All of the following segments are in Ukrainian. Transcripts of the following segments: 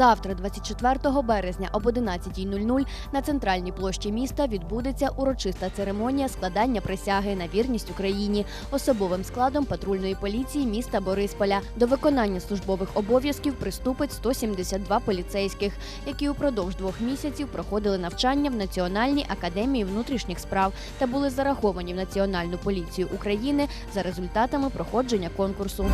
Завтра, 24 березня, об 11.00 на центральній площі міста відбудеться урочиста церемонія складання присяги на вірність Україні особовим складом патрульної поліції міста Борисполя. До виконання службових обов'язків приступить 172 поліцейських, які упродовж двох місяців проходили навчання в Національній академії внутрішніх справ та були зараховані в Національну поліцію України за результатами проходження конкурсу.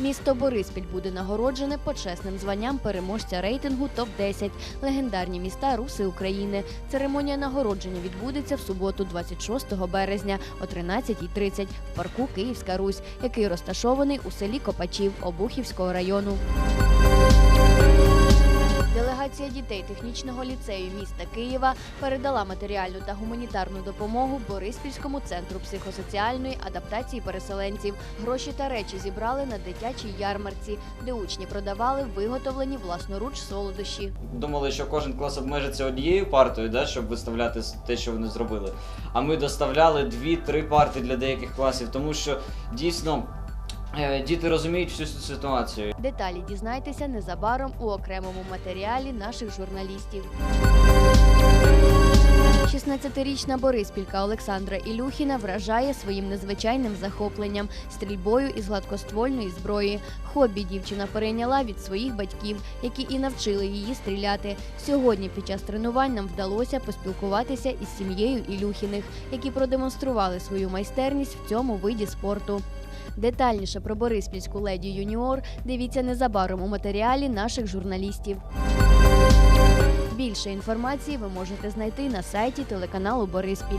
Місто Бориспіль буде нагороджене почесним званням переможця рейтингу топ 10 легендарні міста Руси України. Церемонія нагородження відбудеться в суботу, 26 березня о 13.30 в парку Київська Русь, який розташований у селі Копачів Обухівського району. Делегація дітей технічного ліцею міста Києва передала матеріальну та гуманітарну допомогу Бориспільському центру психосоціальної адаптації переселенців. Гроші та речі зібрали на дитячій ярмарці, де учні продавали виготовлені власноруч солодощі. Думали, що кожен клас обмежиться однією партою, да, щоб виставляти те, що вони зробили. А ми доставляли дві-три парти для деяких класів, тому що дійсно е, діти розуміють всю цю ситуацію. Деталі дізнайтеся незабаром у окремому матеріалі наших журналістів. 16-річна Бориспілька Олександра Ілюхіна вражає своїм незвичайним захопленням стрільбою із гладкоствольної зброї. Хобі дівчина перейняла від своїх батьків, які і навчили її стріляти. Сьогодні під час тренувань нам вдалося поспілкуватися із сім'єю Ілюхіних, які продемонстрували свою майстерність в цьому виді спорту. Детальніше про Бориспільську леді юніор дивіться незабаром у матеріалі наших журналістів. Більше інформації ви можете знайти на сайті телеканалу Бориспіль.